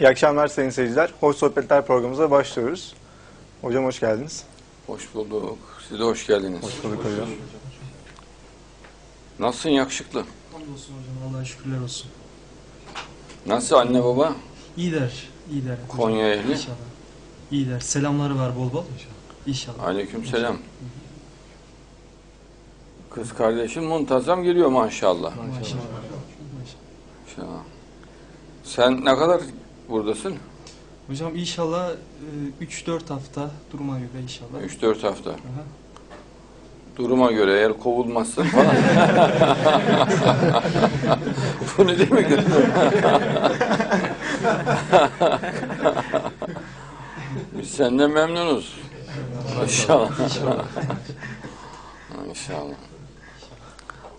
İyi akşamlar sayın seyirciler. Hoş Sohbetler programımıza başlıyoruz. Hocam hoş geldiniz. Hoş bulduk. Siz de hoş geldiniz. Hoş bulduk hocam. Nasılsın yakışıklı? Hamdolsun hocam Allah'a şükürler olsun. Nasıl anne baba? İyiler, iyiler. hocam. Konya ehli? İnşallah. İyiler. Selamları var bol bol. İnşallah. Aleyküm selam. Kız kardeşin muntazam geliyor maşallah. Maşallah. Maşallah. İnşallah. Sen ne kadar buradasın? Hocam inşallah 3-4 hafta duruma göre inşallah. 3-4 hafta. Aha. Duruma göre eğer kovulmazsın falan. Bu ne demek? Biz senden memnunuz. İnşallah. İnşallah. İnşallah.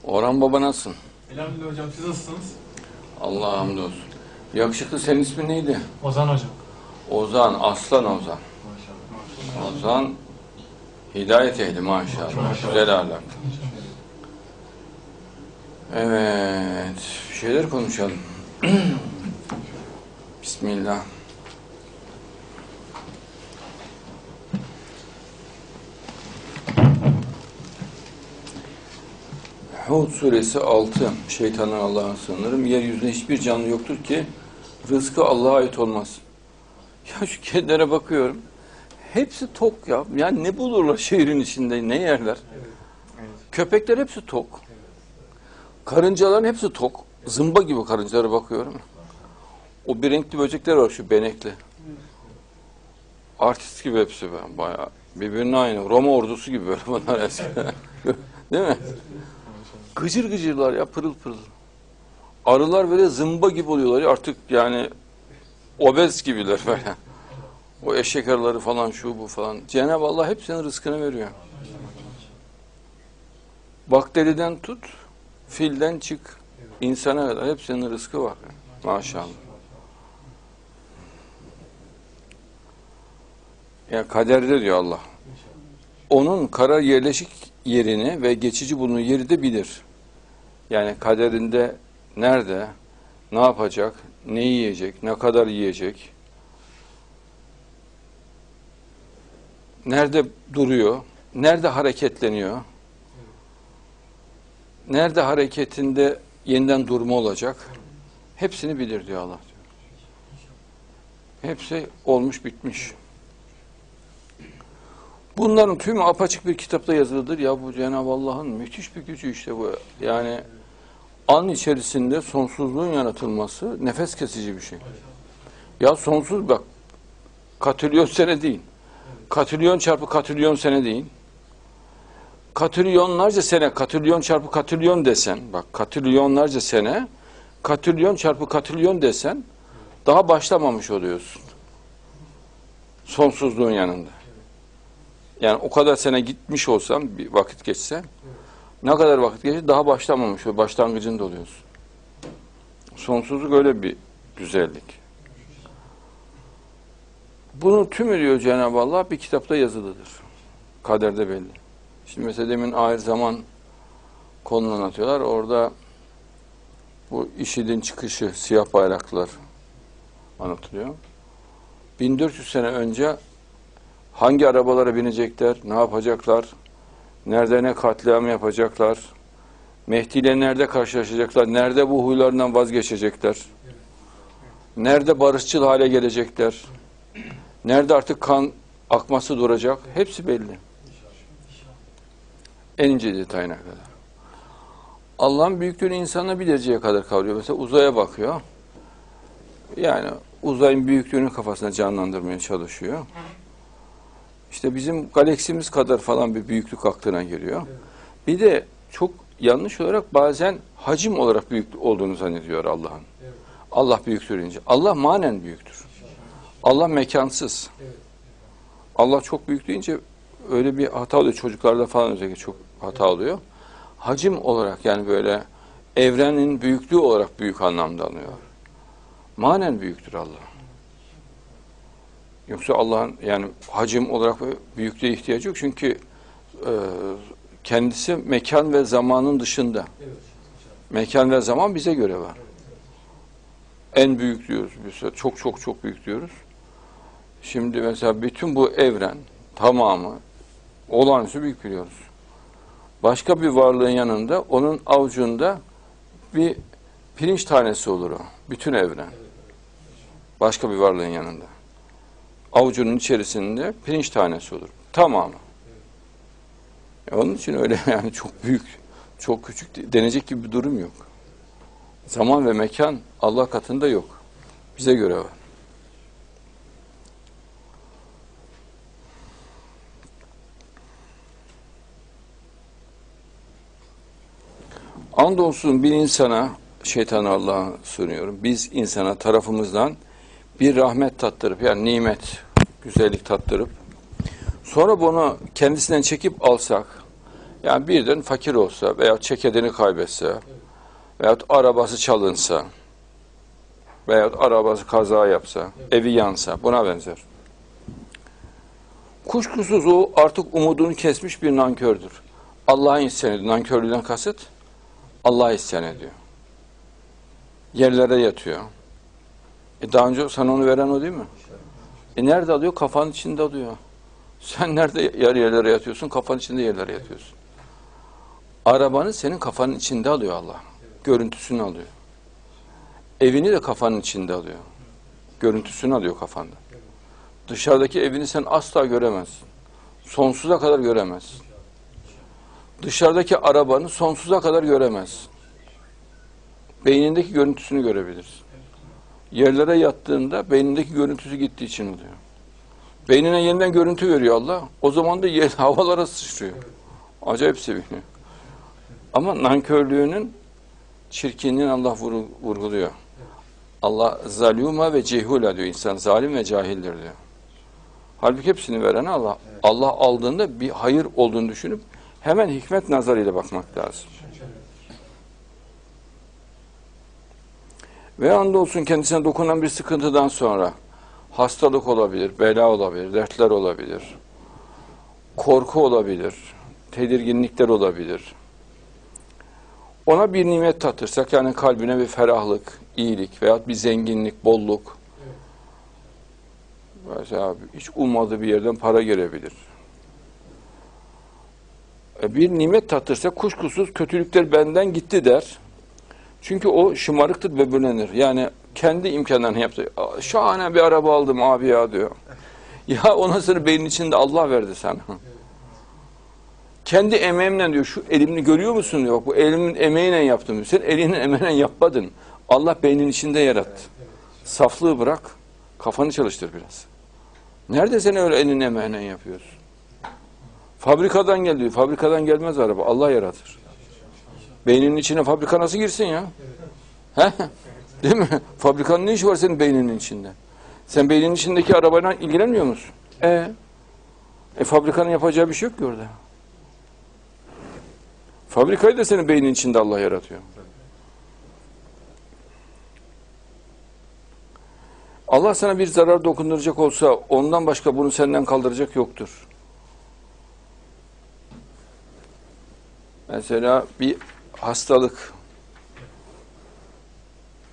Orhan baba nasılsın? Elhamdülillah hocam siz nasılsınız? Allah'a hamdolsun. Yakışıklı senin ismin neydi? Ozan hocam. Ozan, Aslan Ozan. Maşallah. Ozan hidayet ehli maşallah. Güzel ahlak. Evet, bir şeyler konuşalım. Bismillah. Hud suresi 6. Şeytanın Allah'a sığınırım. Yeryüzünde hiçbir canlı yoktur ki rızkı Allah'a ait olmaz. Ya şu kedilere bakıyorum. Hepsi tok ya. Yani ne bulurlar şehrin içinde, ne yerler? Köpekler hepsi tok. Karıncaların hepsi tok. Zımba gibi karıncalara bakıyorum. O bir renkli böcekler var şu benekli. Artist gibi hepsi ben bayağı. Birbirine aynı. Roma ordusu gibi böyle bunlar eski. Değil mi? Gıcır gıcırlar ya pırıl pırıl. Arılar böyle zımba gibi oluyorlar ya artık yani obez gibiler böyle. O eşek arıları falan şu bu falan. Cenab-ı Allah hepsinin rızkını veriyor. Bakteriden tut, filden çık, insana kadar hepsinin rızkı var. Maşallah. Yani kaderde diyor Allah. Onun karar yerleşik yerini ve geçici bulunduğu yeri de bilir. Yani kaderinde nerede, ne yapacak, ne yiyecek, ne kadar yiyecek, nerede duruyor, nerede hareketleniyor, nerede hareketinde yeniden durma olacak, hepsini bilir diyor Allah. Hepsi olmuş bitmiş. Bunların tümü apaçık bir kitapta yazılıdır. Ya bu Cenab-ı Allah'ın müthiş bir gücü işte bu. Yani an içerisinde sonsuzluğun yaratılması nefes kesici bir şey. Ya sonsuz bak katrilyon sene değil. Katrilyon çarpı katrilyon sene değil. Katrilyonlarca sene, katrilyon çarpı katrilyon desen, bak katrilyonlarca sene, katrilyon çarpı katrilyon desen, daha başlamamış oluyorsun. Sonsuzluğun yanında. Yani o kadar sene gitmiş olsam, bir vakit geçse, ne kadar vakit geçse daha başlamamış başlangıcında oluyorsun. Sonsuzluk öyle bir güzellik. Bunun tümü diyor Cenab-ı Allah bir kitapta yazılıdır. Kaderde belli. Şimdi mesela demin ahir zaman konunu anlatıyorlar. Orada bu IŞİD'in çıkışı, siyah bayraklılar anlatılıyor. 1400 sene önce hangi arabalara binecekler, ne yapacaklar, nerede ne katliam yapacaklar, Mehdi ile nerede karşılaşacaklar, nerede bu huylarından vazgeçecekler, nerede barışçıl hale gelecekler, nerede artık kan akması duracak, hepsi belli. En ince detayına kadar. Allah'ın büyüklüğünü insana bir dereceye kadar kavruyor. Mesela uzaya bakıyor. Yani uzayın büyüklüğünü kafasına canlandırmaya çalışıyor. İşte bizim galaksimiz kadar falan bir büyüklük aklına geliyor. Bir de çok yanlış olarak bazen hacim olarak büyük olduğunu zannediyor Allah'ın. Allah büyüktür ince. Allah manen büyüktür. Allah mekansız. Allah çok büyük deyince öyle bir hata oluyor. Çocuklarda falan özellikle çok hata oluyor. Hacim olarak yani böyle evrenin büyüklüğü olarak büyük anlamda alıyor. Manen büyüktür Allah. Yoksa Allah'ın yani hacim olarak büyüklüğe ihtiyacı yok. Çünkü e, kendisi mekan ve zamanın dışında. Mekan ve zaman bize göre var. En büyük diyoruz biz. Çok çok çok büyük diyoruz. Şimdi mesela bütün bu evren tamamı olağanüstü büyük biliyoruz. Başka bir varlığın yanında onun avucunda bir pirinç tanesi olur o. Bütün evren. Başka bir varlığın yanında. Avucunun içerisinde pirinç tanesi olur. Tamamı. E onun için öyle yani çok büyük, çok küçük de- denecek gibi bir durum yok. Zaman ve mekan Allah katında yok. Bize göre var. Andolsun bir insana, şeytanı Allah'a sunuyorum. Biz insana tarafımızdan bir rahmet tattırıp, yani nimet, güzellik tattırıp, sonra bunu kendisinden çekip alsak, yani birden fakir olsa veya çekedini kaybetse, veyahut arabası çalınsa, veyahut arabası kaza yapsa, evi yansa, buna benzer. Kuşkusuz o artık umudunu kesmiş bir nankördür. Allah'a isyan ediyor. Nankörlüğünden kasıt, Allah'a isyan ediyor. Yerlere yatıyor. E daha önce sana onu veren o değil mi? E nerede alıyor? Kafanın içinde alıyor. Sen nerede yer yerlere yatıyorsun? Kafanın içinde yerlere yatıyorsun. Arabanı senin kafanın içinde alıyor Allah. Görüntüsünü alıyor. Evini de kafanın içinde alıyor. Görüntüsünü alıyor kafanda. Dışarıdaki evini sen asla göremezsin. Sonsuza kadar göremezsin. Dışarıdaki arabanı sonsuza kadar göremezsin. Beynindeki görüntüsünü görebilirsin. Yerlere yattığında beynindeki görüntüsü gittiği için oluyor. Beynine yeniden görüntü veriyor Allah. O zaman da yer, havalara sıçrıyor. Acayip seviniyor. Ama nankörlüğünün çirkinliğini Allah vurguluyor. Allah zaluma ve cehula diyor insan. Zalim ve cahildir diyor. Halbuki hepsini veren Allah. Allah aldığında bir hayır olduğunu düşünüp hemen hikmet nazarıyla bakmak lazım. Ve andolsun kendisine dokunan bir sıkıntıdan sonra hastalık olabilir, bela olabilir, dertler olabilir, korku olabilir, tedirginlikler olabilir. Ona bir nimet tatırsak yani kalbine bir ferahlık, iyilik veyahut bir zenginlik, bolluk. Mesela hiç ummadığı bir yerden para gelebilir. E, Bir nimet tatırsa kuşkusuz kötülükler benden gitti der. Çünkü o şımarıktır, böbürlenir. Yani kendi imkanlarını yaptı. "Aa, Şahane bir araba aldım abi ya diyor. Ya ondan sonra beynin içinde Allah verdi sana. Kendi emeğimle diyor şu elimini görüyor musun diyor. Bu elimin emeğiyle yaptım diyor. Sen elinin emeğiyle yapmadın. Allah beynin içinde yarattı. Saflığı bırak. Kafanı çalıştır biraz. Nerede sen öyle elinin emeğiyle yapıyorsun? Fabrikadan geliyor. Fabrikadan gelmez araba. Allah yaratır. Beyninin içine fabrika nasıl girsin ya? He? Değil mi? Fabrikanın ne işi var senin beyninin içinde? Sen beyninin içindeki arabayla ilgilenmiyor musun? E, e fabrikanın yapacağı bir şey yok ki orada. Fabrikayı da senin beynin içinde Allah yaratıyor. Allah sana bir zarar dokunduracak olsa ondan başka bunu senden kaldıracak yoktur. Mesela bir hastalık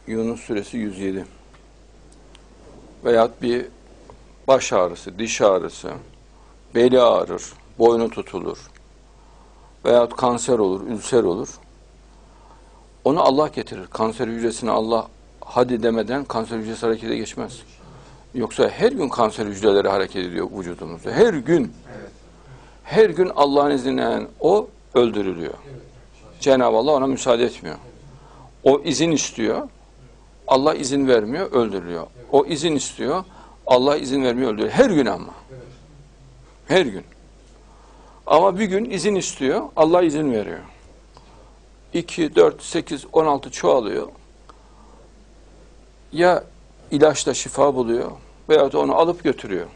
Yunus suresi 107 veyahut bir baş ağrısı, diş ağrısı, beli ağrır, boynu tutulur veyahut kanser olur, ülser olur. Onu Allah getirir. Kanser hücresini Allah hadi demeden kanser hücresi harekete geçmez. Yoksa her gün kanser hücreleri hareket ediyor vücudumuzda. Her gün. Her gün Allah'ın izniyle o öldürülüyor. Cenab-ı Allah ona müsaade etmiyor. O izin istiyor. Allah izin vermiyor, öldürülüyor. O izin istiyor. Allah izin vermiyor, öldürüyor. Her gün ama. Her gün. Ama bir gün izin istiyor, Allah izin veriyor. 2, 4, 8, 16 çoğalıyor. Ya ilaçla şifa buluyor veya da onu alıp götürüyor.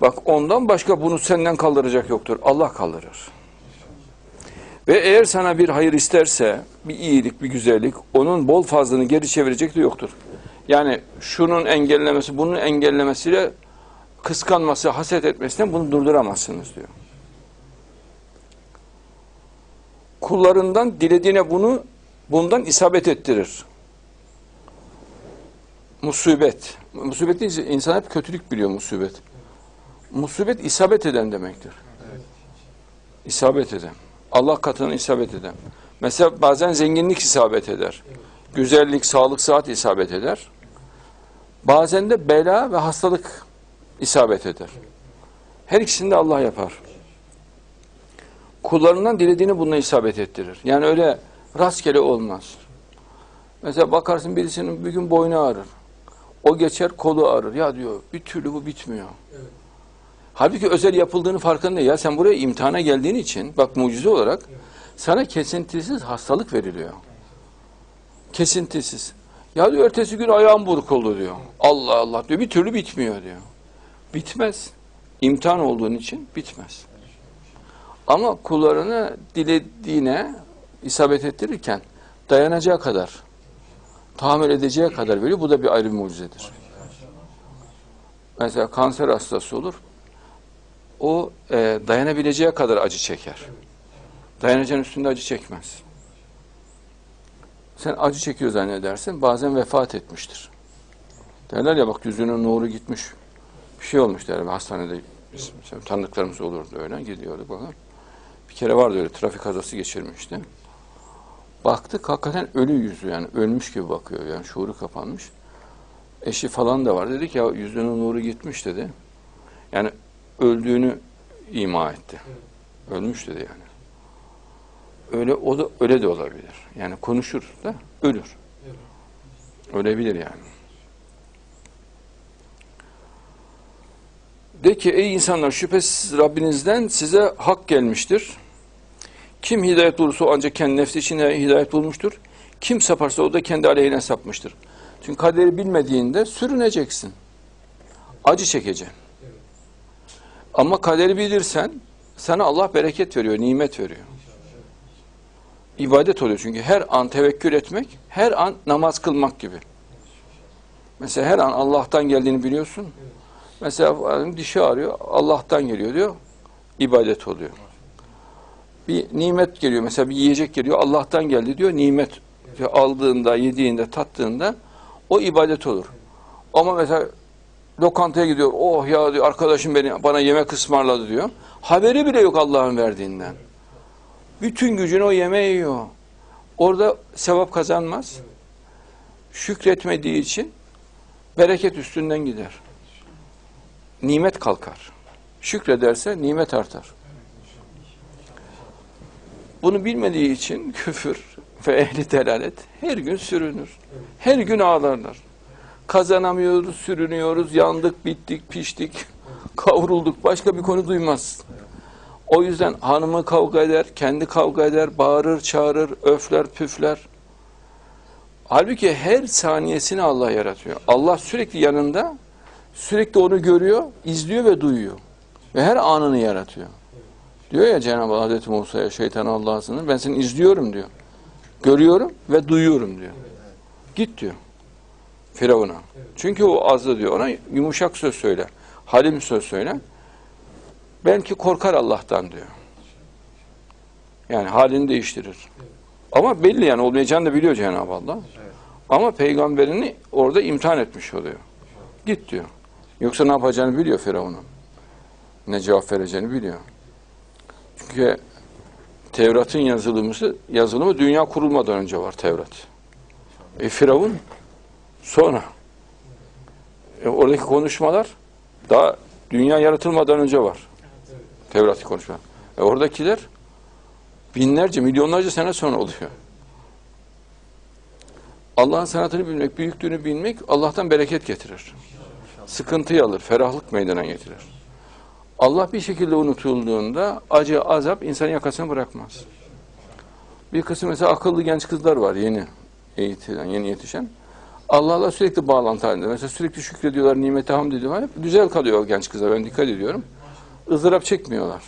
Bak ondan başka bunu senden kaldıracak yoktur. Allah kaldırır. Ve eğer sana bir hayır isterse, bir iyilik, bir güzellik, onun bol fazlını geri çevirecek de yoktur. Yani şunun engellemesi, bunun engellemesiyle kıskanması, haset etmesinden bunu durduramazsınız diyor. Kullarından dilediğine bunu bundan isabet ettirir. Musibet. Musibet deyince insan hep kötülük biliyor musibet. Musibet isabet eden demektir. İsabet eden. Allah katına isabet eden. Mesela bazen zenginlik isabet eder. Güzellik, sağlık, sıhhat isabet eder. Bazen de bela ve hastalık isabet eder. Her ikisini de Allah yapar. Kullarından dilediğini bununla isabet ettirir. Yani öyle rastgele olmaz. Mesela bakarsın birisinin bir gün boynu ağrır. O geçer kolu ağrır. Ya diyor bir türlü bu bitmiyor. Halbuki özel yapıldığını farkında ya sen buraya imtihana geldiğin için bak mucize olarak sana kesintisiz hastalık veriliyor. Kesintisiz. Ya diyor ertesi gün ayağım burkuldu diyor. Allah Allah diyor bir türlü bitmiyor diyor. Bitmez. İmtihan olduğun için bitmez. Ama kullarını dilediğine isabet ettirirken dayanacağı kadar, tahammül edeceği kadar veriyor. Bu da bir ayrı bir mucizedir. Mesela kanser hastası olur. O e, dayanabileceği kadar acı çeker. Dayanacağın üstünde acı çekmez. Sen acı çekiyor zannedersin. Bazen vefat etmiştir. Derler ya bak yüzünün nuru gitmiş. Bir şey olmuş derler. Hastanede biz, mesela tanıdıklarımız olurdu öyle. Gidiyorduk bakın. Bir kere vardı öyle trafik kazası geçirmişti. Baktık hakikaten ölü yüzü yani ölmüş gibi bakıyor yani şuuru kapanmış. Eşi falan da var. Dedik ya yüzünün nuru gitmiş dedi. Yani öldüğünü ima etti. Ölmüş dedi yani. Öyle o da öyle de olabilir. Yani konuşur da ölür. Ölebilir yani. De ki ey insanlar şüphesiz Rabbinizden size hak gelmiştir. Kim hidayet bulursa ancak kendi nefsi için hidayet bulmuştur. Kim saparsa o da kendi aleyhine sapmıştır. Çünkü kaderi bilmediğinde sürüneceksin. Acı çekeceksin. Ama kaderi bilirsen sana Allah bereket veriyor, nimet veriyor. İbadet oluyor çünkü her an tevekkül etmek, her an namaz kılmak gibi. Mesela her an Allah'tan geldiğini biliyorsun. Mesela dişi ağrıyor, Allah'tan geliyor diyor, ibadet oluyor. Bir nimet geliyor, mesela bir yiyecek geliyor, Allah'tan geldi diyor, nimet aldığında, yediğinde, tattığında o ibadet olur. Ama mesela lokantaya gidiyor, oh ya diyor, arkadaşım beni bana yemek ısmarladı diyor. Haberi bile yok Allah'ın verdiğinden. Bütün gücünü o yemeğe yiyor. Orada sevap kazanmaz. Şükretmediği için bereket üstünden gider. Nimet kalkar. Şükrederse nimet artar. Bunu bilmediği için küfür ve ehli delalet her gün sürünür. Her gün ağlarlar. Kazanamıyoruz, sürünüyoruz, yandık, bittik, piştik, kavrulduk. Başka bir konu duymaz. O yüzden hanımı kavga eder, kendi kavga eder, bağırır, çağırır, öfler, püfler. Halbuki her saniyesini Allah yaratıyor. Allah sürekli yanında, sürekli onu görüyor, izliyor ve duyuyor. Ve her anını yaratıyor. Diyor ya Cenab-ı Hazreti Musa'ya, şeytan Allah'a sınır, ben seni izliyorum diyor. Görüyorum ve duyuyorum diyor. Git diyor. Firavun'a. Çünkü o azdı diyor. Ona yumuşak söz söyle. Halim söz söyle. Belki korkar Allah'tan diyor. Yani halini değiştirir. Ama belli yani olmayacağını da biliyor Cenab-ı Allah. Ama peygamberini orada imtihan etmiş oluyor. Git diyor. Yoksa ne yapacağını biliyor Firavun'un. Ne cevap vereceğini biliyor. Çünkü Tevrat'ın yazılımı, yazılımı dünya kurulmadan önce var Tevrat. E Firavun sonra. E, oradaki konuşmalar daha dünya yaratılmadan önce var. Tevrat'ı konuşma. E oradakiler binlerce, milyonlarca sene sonra oluyor. Allah'ın sanatını bilmek, büyüklüğünü bilmek Allah'tan bereket getirir. Sıkıntıyı alır, ferahlık meydana getirir. Allah bir şekilde unutulduğunda acı, azap insanın yakasını bırakmaz. Bir kısım mesela akıllı genç kızlar var yeni eğitilen, yeni yetişen. Allah'la sürekli bağlantı halinde. Mesela sürekli şükrediyorlar, nimete hamd ediyorlar. Hep güzel kalıyor genç kızlar. Ben dikkat ediyorum. ızdırap çekmiyorlar.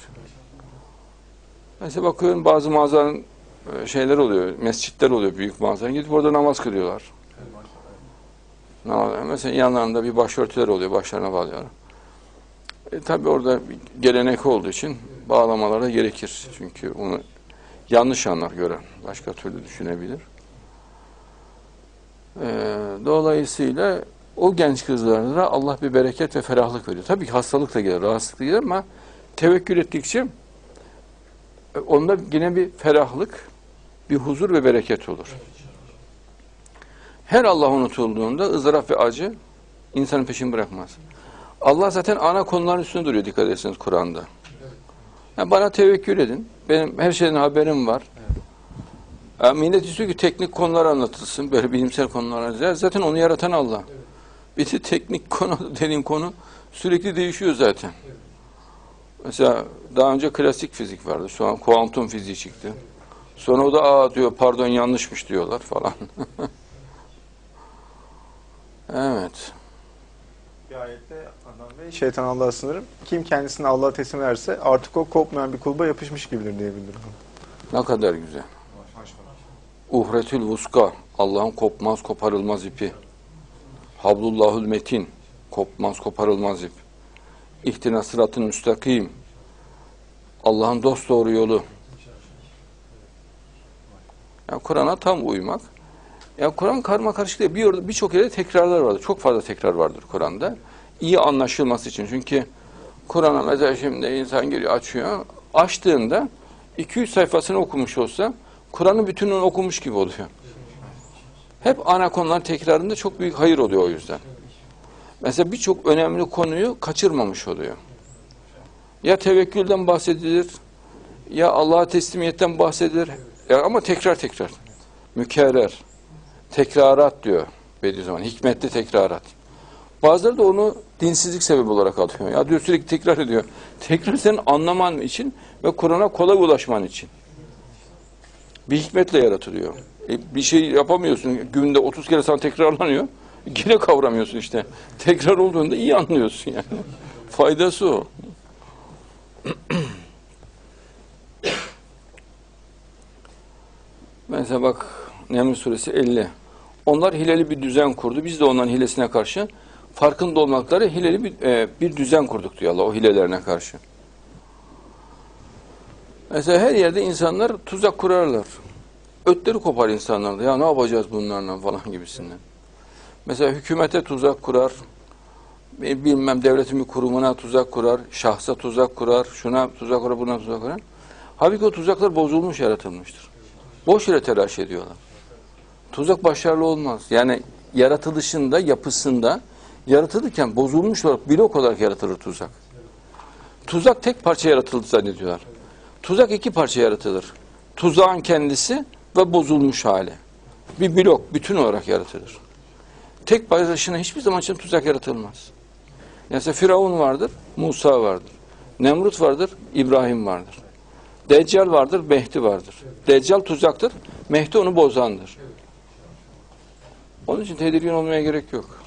Mesela bakıyorum bazı mağazanın e, şeyler oluyor, mescitler oluyor büyük mağazanın. Gidip orada namaz kılıyorlar. Mesela yanlarında bir başörtüler oluyor, başlarına bağlıyorlar. E, tabii orada gelenek olduğu için bağlamalara gerekir. Çünkü onu yanlış anlar gören. Başka türlü düşünebilir. E, dolayısıyla o genç kızlara Allah bir bereket ve ferahlık veriyor. Tabii ki hastalık da gelir, rahatsızlık da gelir ama tevekkül ettikçe e, onda yine bir ferahlık, bir huzur ve bereket olur. Her Allah unutulduğunda ızdırap ve acı insanın peşini bırakmaz. Allah zaten ana konuların üstünde duruyor dikkat ederseniz Kur'an'da. Yani bana tevekkül edin. Benim her şeyden haberim var. Yani millet istiyor ki teknik konular anlatılsın. Böyle bilimsel konular anlatılsın. Zaten onu yaratan Allah. Bir de teknik konu dediğim konu sürekli değişiyor zaten. Mesela daha önce klasik fizik vardı. Şu an kuantum fiziği çıktı. Sonra o da aa diyor pardon yanlışmış diyorlar falan. evet. Bir ayette Adnan Bey şeytan Allah'a sınırım. Kim kendisini Allah'a teslim ederse artık o kopmayan bir kulba yapışmış gibidir diye bildiriyor. Ne kadar güzel. Uhretül vuska. Allah'ın kopmaz koparılmaz ipi. Hablullahül metin. Kopmaz koparılmaz ip. İhtina sıratın müstakim. Allah'ın dost doğru yolu. Yani Kur'an'a tam uymak. Yani Kur'an karma karışık değil. Bir orada birçok yerde tekrarlar vardır. Çok fazla tekrar vardır Kur'an'da. İyi anlaşılması için. Çünkü Kur'an'a mesela şimdi insan geliyor açıyor. Açtığında 200 sayfasını okumuş olsa Kur'an'ın bütününü okumuş gibi oluyor. Hep ana konular tekrarında çok büyük hayır oluyor o yüzden. Mesela birçok önemli konuyu kaçırmamış oluyor. Ya tevekkülden bahsedilir, ya Allah'a teslimiyetten bahsedilir. Ya ama tekrar tekrar. Mükerrer. Tekrarat diyor Bediüzzaman. Hikmetli tekrarat. Bazıları da onu dinsizlik sebebi olarak alıyor. Ya diyor sürekli tekrar ediyor. Tekrar senin anlaman için ve Kur'an'a kolay ulaşman için. Bir hikmetle yaratılıyor. E, bir şey yapamıyorsun. Günde 30 kere sana tekrarlanıyor. Yine kavramıyorsun işte. Tekrar olduğunda iyi anlıyorsun yani. Faydası o. Mesela bak Neml suresi 50. Onlar hileli bir düzen kurdu. Biz de onların hilesine karşı farkında olmakları hileli bir, e, bir düzen kurduk diyor Allah o hilelerine karşı. Mesela her yerde insanlar tuzak kurarlar. Ötleri kopar insanlar da. Ya ne yapacağız bunlarla falan gibisinden. Mesela hükümete tuzak kurar. e, Bilmem devletin bir kurumuna tuzak kurar. Şahsa tuzak kurar. Şuna tuzak kurar, buna tuzak kurar. Halbuki o tuzaklar bozulmuş, yaratılmıştır. Boş yere telaş ediyorlar. Tuzak başarılı olmaz. Yani yaratılışında, yapısında yaratılırken bozulmuş olarak blok olarak yaratılır tuzak. Tuzak tek parça yaratıldı zannediyorlar. Tuzak iki parça yaratılır. Tuzağın kendisi ve bozulmuş hali. Bir blok, bütün olarak yaratılır. Tek başına hiçbir zaman için tuzak yaratılmaz. Mesela Firavun vardır, Musa vardır. Nemrut vardır, İbrahim vardır. Deccal vardır, Mehdi vardır. Deccal tuzaktır, Mehdi onu bozandır. Onun için tedirgin olmaya gerek yok.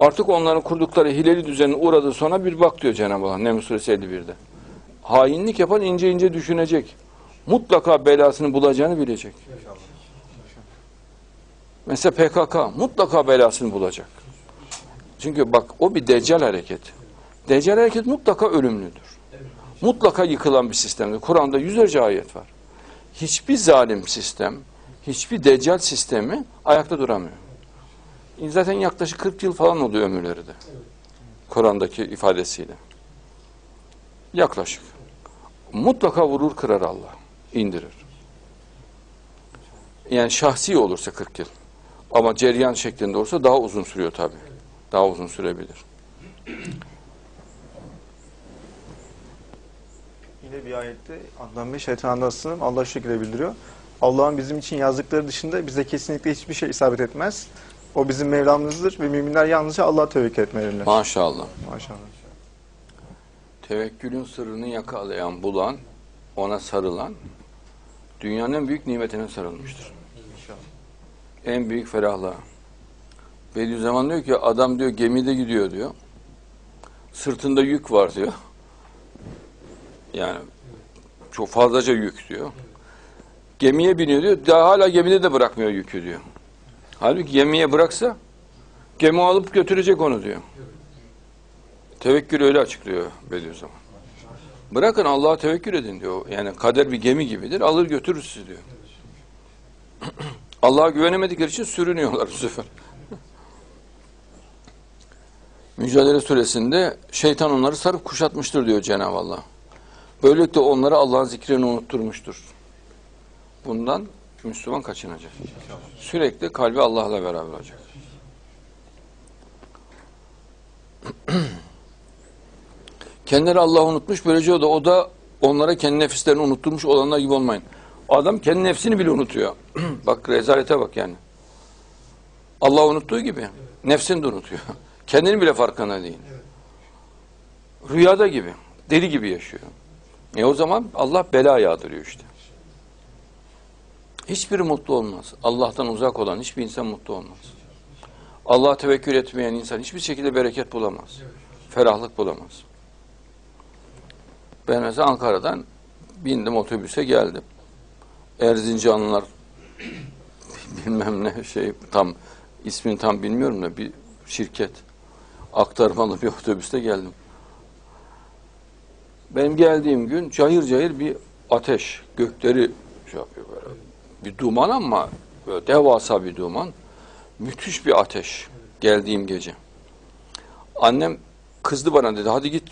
Artık onların kurdukları hileli düzenin uğradığı sonra bir bak diyor Cenab-ı Allah Neml Suresi 51'de. Hainlik yapan ince ince düşünecek. Mutlaka belasını bulacağını bilecek. Mesela PKK mutlaka belasını bulacak. Çünkü bak o bir deccal hareket. Deccal hareket mutlaka ölümlüdür. Mutlaka yıkılan bir sistemdir. Kur'an'da yüzlerce ayet var. Hiçbir zalim sistem, hiçbir deccal sistemi ayakta duramıyor. Zaten yaklaşık 40 yıl falan oluyor ömürleri de. Kur'an'daki ifadesiyle. Yaklaşık. Mutlaka vurur kırar Allah. indirir. Yani şahsi olursa 40 yıl. Ama ceryan şeklinde olursa daha uzun sürüyor tabii. Daha uzun sürebilir. Yine bir ayette Adnan Bey şeytan Allah'a sınırım. Allah şu şekilde bildiriyor. Allah'ın bizim için yazdıkları dışında bize kesinlikle hiçbir şey isabet etmez. O bizim Mevlamızdır ve müminler yalnızca Allah'a tevekkül etmeliler. Maşallah. Maşallah. Tevekkülün sırrını yakalayan, bulan, ona sarılan, dünyanın büyük nimetine sarılmıştır. En büyük ferahlığa. Bediüzzaman diyor ki, adam diyor gemide gidiyor diyor. Sırtında yük var diyor. Yani çok fazlaca yük diyor. Gemiye biniyor diyor. Daha hala gemide de bırakmıyor yükü diyor. Halbuki gemiye bıraksa gemi alıp götürecek onu diyor. Tevekkül öyle açıklıyor Bediüzzaman. Bırakın Allah'a tevekkül edin diyor. Yani kader bir gemi gibidir. Alır götürür sizi diyor. Allah'a güvenemedikleri için sürünüyorlar bu sefer. Mücadele suresinde şeytan onları sarıp kuşatmıştır diyor Cenab-ı Allah. Böylelikle onları Allah'ın zikrini unutturmuştur. Bundan Müslüman kaçınacak. Sürekli kalbi Allah'la beraber olacak. Kendileri Allah'ı unutmuş. Böylece o da, o da onlara kendi nefislerini unutturmuş olanlar gibi olmayın. Adam kendi nefsini bile unutuyor. bak rezalete bak yani. Allah unuttuğu gibi nefsini de unutuyor. Kendini bile farkında değil. Rüyada gibi. Deli gibi yaşıyor. E o zaman Allah bela yağdırıyor işte. Hiçbiri mutlu olmaz. Allah'tan uzak olan hiçbir insan mutlu olmaz. Allah'a tevekkül etmeyen insan hiçbir şekilde bereket bulamaz. Ferahlık bulamaz. Ben mesela Ankara'dan bindim otobüse geldim. Erzincanlılar bilmem ne şey tam ismini tam bilmiyorum da bir şirket aktarmalı bir otobüste geldim. Benim geldiğim gün cayır cayır bir ateş gökleri şey yapıyor böyle. Bir duman ama böyle devasa bir duman. Müthiş bir ateş geldiğim gece. Annem kızdı bana dedi. Hadi git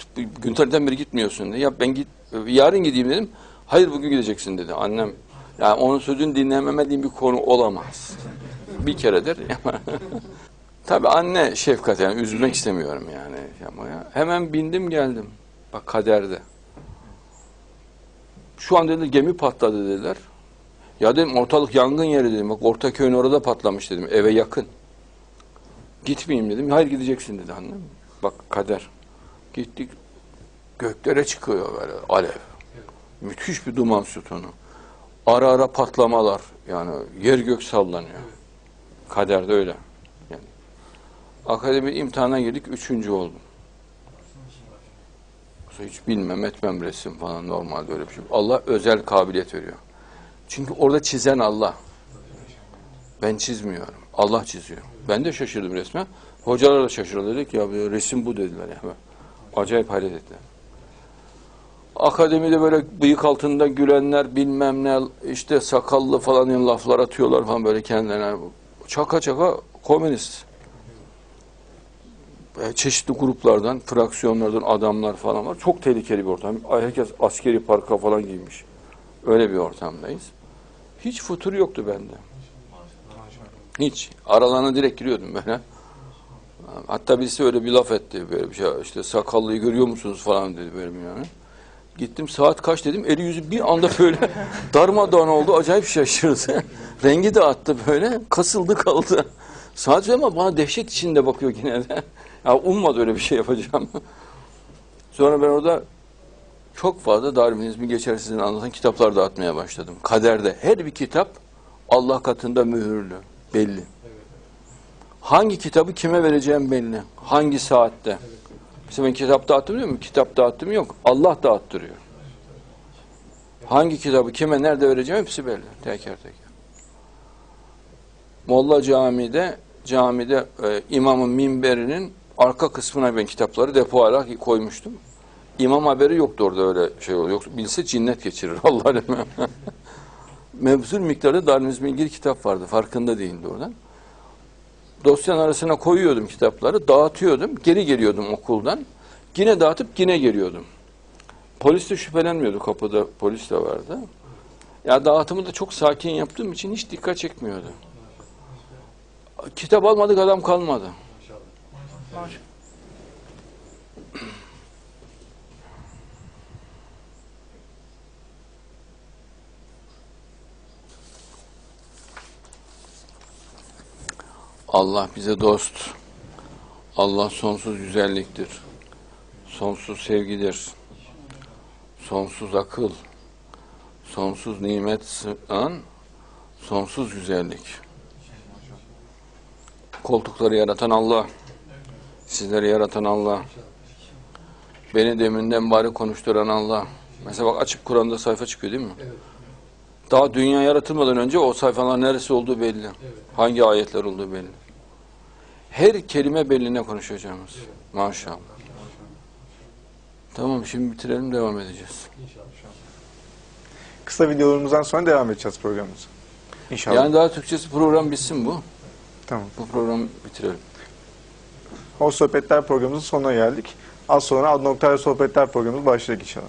gün tarihten beri gitmiyorsun dedi. Ya ben git yarın gideyim dedim. Hayır bugün gideceksin dedi. Annem yani onun sözünü dinlememediğim bir konu olamaz. Bir keredir. Tabii anne şefkat yani üzülmek istemiyorum yani. Hemen bindim geldim. Bak kaderde. Şu an dedi gemi patladı dediler. Ya dedim ortalık yangın yeri dedim. Bak Ortaköy'ün orada patlamış dedim. Eve yakın. Gitmeyeyim dedim. Hayır gideceksin dedi annem. Bak kader. Gittik. Göklere çıkıyor böyle alev. Müthiş bir duman sütunu. Ara ara patlamalar. Yani yer gök sallanıyor. Kaderde öyle. Yani. Akademi imtihana girdik. Üçüncü oldum. Hiç bilmem etmem resim falan normalde öyle bir şey. Allah özel kabiliyet veriyor. Çünkü orada çizen Allah. Ben çizmiyorum. Allah çiziyor. Ben de şaşırdım resme. Hocalar da şaşırdı. Dedik ya bu resim bu dediler. ya. Acayip hayret ettiler. Akademide böyle bıyık altında gülenler bilmem ne işte sakallı falan yani laflar atıyorlar falan böyle kendilerine. Çaka çaka komünist. E, Çeşitli gruplardan, fraksiyonlardan adamlar falan var. Çok tehlikeli bir ortam. Herkes askeri parka falan giymiş. Öyle bir ortamdayız. Hiç futur yoktu bende. Hiç. Aralarına direkt giriyordum böyle. Hatta birisi öyle bir laf etti. Böyle bir şey işte sakallıyı görüyor musunuz falan dedi böyle bir yani. Gittim saat kaç dedim. Eli yüzü bir anda böyle darmadağın oldu. Acayip şaşırdı. Rengi de attı böyle. Kasıldı kaldı. Sadece ama bana dehşet içinde bakıyor yine de. Ya ummadı öyle bir şey yapacağım. Sonra ben orada çok fazla Darwinizmi geçersizliğini anlatan kitaplar dağıtmaya başladım. Kaderde her bir kitap Allah katında mühürlü, belli. Hangi kitabı kime vereceğim belli. Hangi saatte. Mesela ben kitap dağıttım diyor mu? Kitap dağıttım yok. Allah dağıttırıyor. Hangi kitabı kime nerede vereceğim hepsi belli. Teker teker. Molla camide camide e, imamın minberinin arka kısmına ben kitapları depo olarak koymuştum. İmam haberi yoktu orada öyle şey oluyor. Yoksa bilse cinnet geçirir Allah aleme. Mevzul miktarda Darwinizm'e ilgili kitap vardı. Farkında değildi oradan. Dosyanın arasına koyuyordum kitapları, dağıtıyordum, geri geliyordum okuldan. Yine dağıtıp yine geliyordum. Polis de şüphelenmiyordu, kapıda polis de vardı. Ya dağıtımı da çok sakin yaptığım için hiç dikkat çekmiyordu. Kitap almadık adam kalmadı. Allah bize dost. Allah sonsuz güzelliktir. Sonsuz sevgidir. Sonsuz akıl. Sonsuz nimet sınan sonsuz güzellik. Koltukları yaratan Allah. Sizleri yaratan Allah. Beni deminden bari konuşturan Allah. Mesela bak açıp Kur'an'da sayfa çıkıyor değil mi? Daha dünya yaratılmadan önce o sayfalar neresi olduğu belli. Hangi ayetler olduğu belli. Her kelime belli ne konuşacağımız. Maşallah. Tamam şimdi bitirelim devam edeceğiz. Kısa videolarımızdan sonra devam edeceğiz programımıza. İnşallah. Yani daha Türkçesi program bitsin bu. Tamam. Bu programı bitirelim. O sohbetler programımızın sonuna geldik. Az sonra Ad Noktayla Sohbetler programımız başlayacak inşallah.